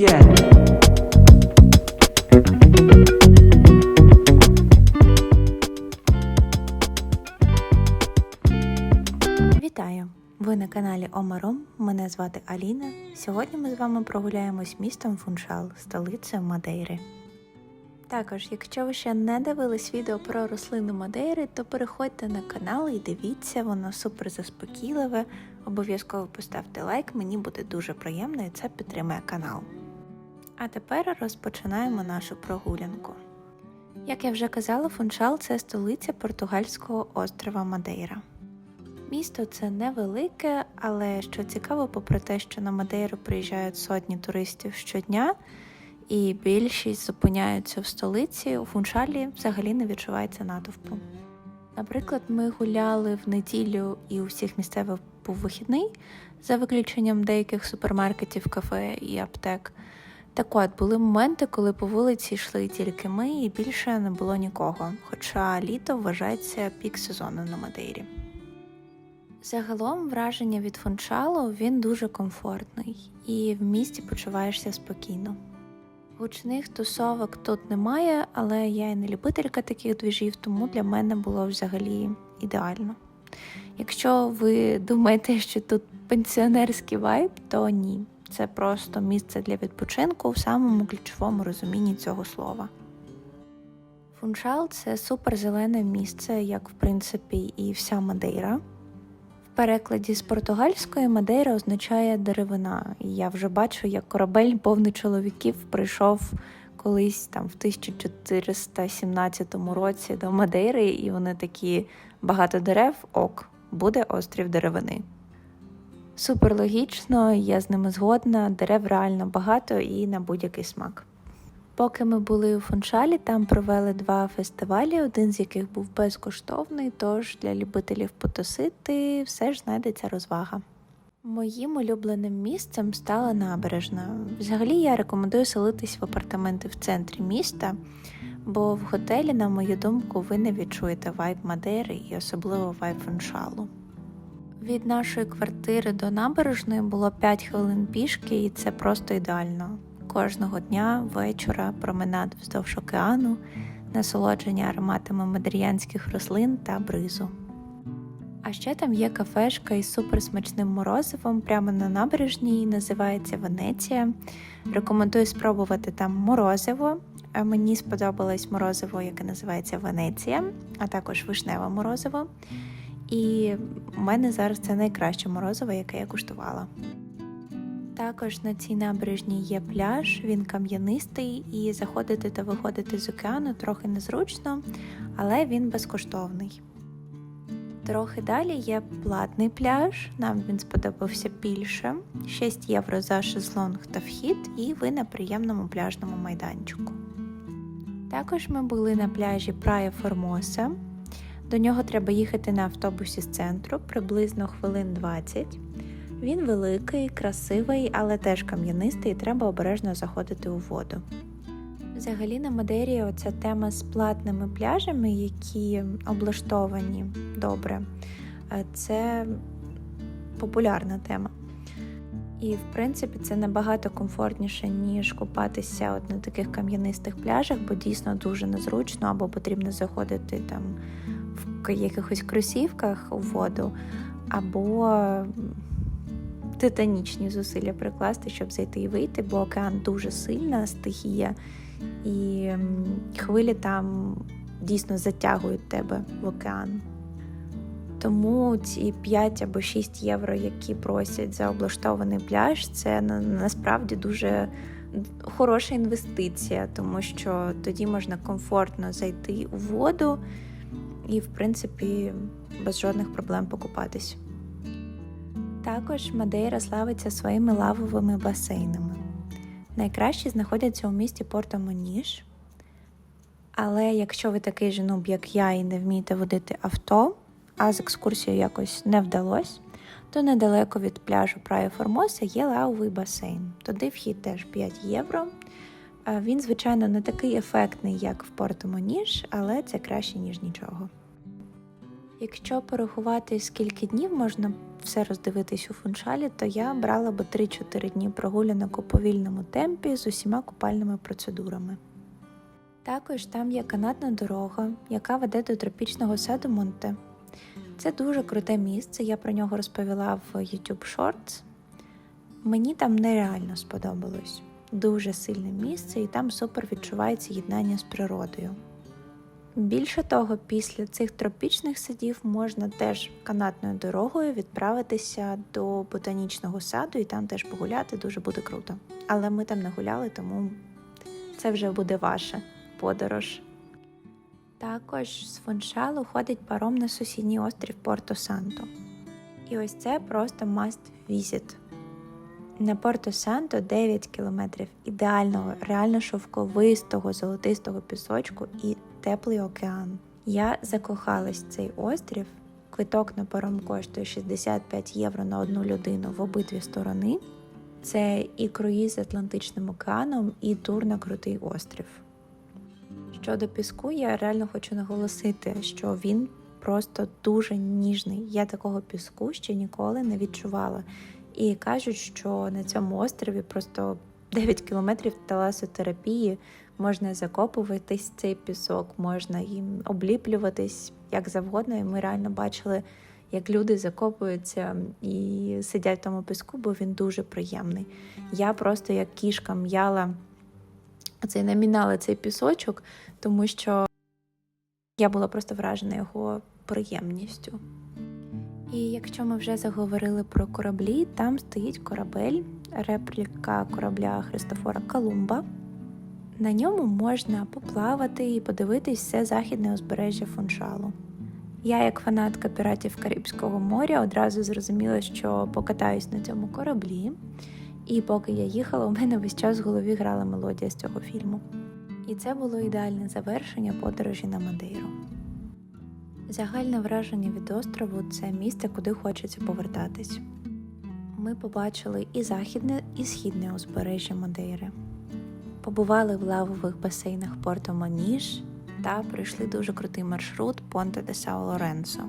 Вітаю! Ви на каналі Омаром. Мене звати Аліна. Сьогодні ми з вами прогуляємось містом Фуншал, столицею Мадейри. Також, якщо ви ще не дивились відео про рослину Мадейри, то переходьте на канал і дивіться, воно супер заспокійливе. Обов'язково поставте лайк, мені буде дуже приємно і це підтримує канал. А тепер розпочинаємо нашу прогулянку. Як я вже казала, Фуншал це столиця португальського острова Мадейра. Місто це невелике, але що цікаво, попри те, що на Мадейру приїжджають сотні туристів щодня, і більшість зупиняються в столиці, у Фуншалі взагалі не відчувається натовпу. Наприклад, ми гуляли в неділю і у всіх місцевих був вихідний, за виключенням деяких супермаркетів, кафе і аптек. Так от були моменти, коли по вулиці йшли тільки ми, і більше не було нікого. Хоча літо вважається пік сезону на Мадейрі. Загалом враження від фунчалу він дуже комфортний і в місті почуваєшся спокійно. Гучних тусовок тут немає, але я і не любителька таких двіжів, тому для мене було взагалі ідеально. Якщо ви думаєте, що тут пенсіонерський вайб, то ні. Це просто місце для відпочинку в самому ключовому розумінні цього слова. Фунчал це суперзелене місце, як в принципі і вся Мадейра. В перекладі з португальської Мадейра означає деревина. І я вже бачу, як корабель повний чоловіків прийшов колись там в 1417 році до Мадейри, і вони такі багато дерев, ок, буде острів деревини. Супер логічно, я з ними згодна, дерев реально багато і на будь-який смак. Поки ми були у Фуншалі, там провели два фестивалі, один з яких був безкоштовний, тож для любителів потусити все ж знайдеться розвага. Моїм улюбленим місцем стала набережна. Взагалі я рекомендую селитись в апартаменти в центрі міста, бо в готелі, на мою думку, ви не відчуєте вайб Мадейри і особливо вайб Фуншалу. Від нашої квартири до набережної було 5 хвилин пішки, і це просто ідеально. Кожного дня, вечора, променад вздовж океану, насолодження ароматами мадріянських рослин та бризу. А ще там є кафешка із суперсмачним морозивом прямо на набережній, називається Венеція. Рекомендую спробувати там морозиво. Мені сподобалось морозиво, яке називається Венеція, а також вишневе морозиво. І в мене зараз це найкраще морозиво, яке я куштувала. Також на цій набережній є пляж, він кам'янистий, і заходити та виходити з океану трохи незручно, але він безкоштовний. Трохи далі є платний пляж, нам він сподобався більше 6 євро за шезлонг та вхід, і ви на приємному пляжному майданчику. Також ми були на пляжі Прая Формоса. До нього треба їхати на автобусі з центру приблизно хвилин 20. Він великий, красивий, але теж кам'янистий, і треба обережно заходити у воду. Взагалі на Мадері оця тема з платними пляжами, які облаштовані добре, е, це популярна тема. І, в принципі, це набагато комфортніше, ніж купатися от на таких кам'янистих пляжах, бо дійсно дуже незручно, або потрібно заходити там якихось кросівках у воду, або титанічні зусилля прикласти, щоб зайти і вийти, бо океан дуже сильна стихія, і хвилі там дійсно затягують тебе в океан. Тому ці 5 або 6 євро, які просять за облаштований пляж, це насправді дуже хороша інвестиція, тому що тоді можна комфортно зайти у воду і, в принципі, без жодних проблем покупатись. Також Мадейра славиться своїми лавовими басейнами. Найкращі знаходяться у місті Порто Моніш. Але якщо ви такий нуб, як я, і не вмієте водити авто, а з екскурсією якось не вдалося, то недалеко від пляжу Прая Формоса є лавовий басейн. Туди вхід теж 5 євро. Він, звичайно, не такий ефектний, як в Порто Моніш, але це краще, ніж нічого. Якщо порахувати, скільки днів можна все роздивитись у фуншалі, то я брала би 3-4 дні прогулянок у повільному темпі з усіма купальними процедурами. Також там є канатна дорога, яка веде до тропічного саду Монте. Це дуже круте місце, я про нього розповіла в YouTube Shorts. Мені там нереально сподобалось. Дуже сильне місце, і там супер відчувається єднання з природою. Більше того, після цих тропічних садів можна теж канатною дорогою відправитися до ботанічного саду і там теж погуляти дуже буде круто. Але ми там не гуляли, тому це вже буде ваша подорож. Також з Фуншалу ходить паром на сусідній острів Порто Санто. І ось це просто must visit. На Порто Санто 9 кілометрів ідеального, реально шовковистого, золотистого пісочку і теплий океан. Я закохалась в цей острів. Квиток на паром коштує 65 євро на одну людину в обидві сторони. Це і круїз Атлантичним океаном, і тур на крутий острів. Щодо піску, я реально хочу наголосити, що він просто дуже ніжний. Я такого піску ще ніколи не відчувала. І кажуть, що на цьому острові просто 9 кілометрів таласотерапії можна закопуватись цей пісок, можна їм обліплюватись як завгодно. І ми реально бачили, як люди закопуються і сидять в тому піску, бо він дуже приємний. Я просто як кішка м'яла оцей намінала цей пісочок, тому що я була просто вражена його приємністю. І якщо ми вже заговорили про кораблі, там стоїть корабель, репліка корабля Христофора Колумба. На ньому можна поплавати і подивитись все західне узбережжя фуншалу. Я, як фанатка піратів Карибського моря, одразу зрозуміла, що покатаюсь на цьому кораблі, і поки я їхала, у мене весь час в голові грала мелодія з цього фільму. І це було ідеальне завершення подорожі на Мадейру. Загальне враження від острову це місце, куди хочеться повертатись. Ми побачили і західне, і східне узбережжя Мадейри. Побували в лавових басейнах Порто Маніш та пройшли дуже крутий маршрут Понте де Сао Лоренцо.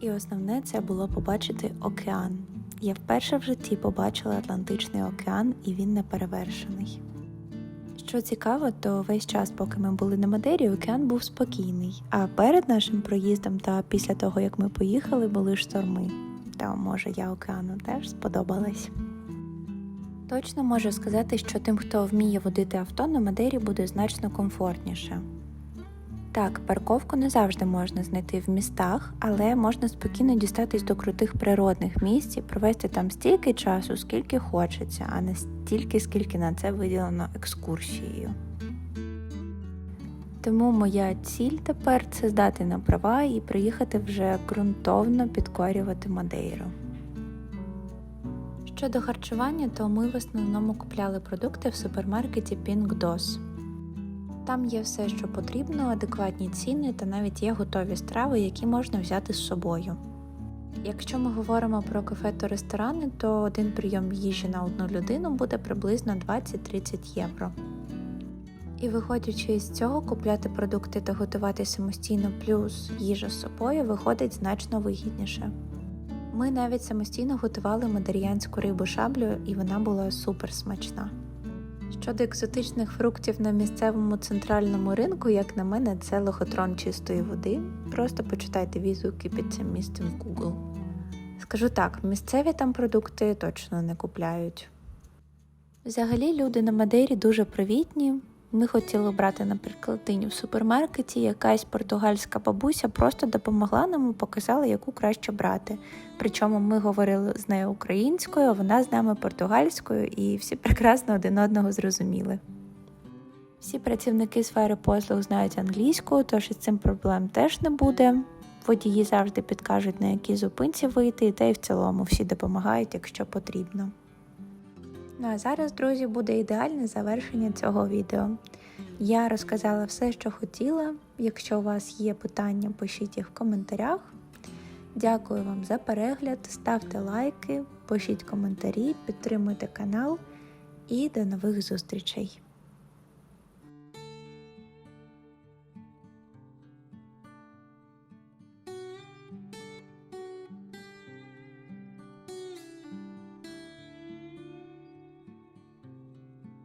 І основне це було побачити океан. Я вперше в житті побачила Атлантичний океан, і він не перевершений. Що цікаво, то весь час, поки ми були на Мадері, океан був спокійний. А перед нашим проїздом та після того, як ми поїхали, були шторми. Та може я океану теж сподобалась. Точно можу сказати, що тим, хто вміє водити авто, на Мадері буде значно комфортніше. Так, парковку не завжди можна знайти в містах, але можна спокійно дістатись до крутих природних місць і провести там стільки часу, скільки хочеться, а не стільки, скільки на це виділено екскурсією. Тому моя ціль тепер це здати на права і приїхати вже ґрунтовно підкорювати Мадейру. Щодо харчування, то ми в основному купляли продукти в супермаркеті Dos. Там є все, що потрібно, адекватні ціни та навіть є готові страви, які можна взяти з собою. Якщо ми говоримо про кафе та ресторани, то один прийом їжі на одну людину буде приблизно 20-30 євро. І виходячи з цього, купляти продукти та готувати самостійно плюс їжа з собою виходить значно вигідніше. Ми навіть самостійно готували мадар'янську рибу шаблю, і вона була супер смачна. Щодо екзотичних фруктів на місцевому центральному ринку, як на мене, це лохотрон чистої води. Просто почитайте відгуки під цим місцем в Google. Скажу так, місцеві там продукти точно не купляють. Взагалі, люди на Мадейрі дуже привітні. Ми хотіли брати, наприклад, диню в супермаркеті, якась португальська бабуся просто допомогла нам і показала, яку краще брати. Причому ми говорили з нею українською, вона з нами португальською, і всі прекрасно один одного зрозуміли. Всі працівники сфери послуг знають англійську, тож із цим проблем теж не буде. Водії завжди підкажуть, на якій зупинці вийти, та й в цілому всі допомагають, якщо потрібно. Ну а зараз, друзі, буде ідеальне завершення цього відео. Я розказала все, що хотіла. Якщо у вас є питання, пишіть їх в коментарях. Дякую вам за перегляд, ставте лайки, пишіть коментарі, підтримуйте канал і до нових зустрічей!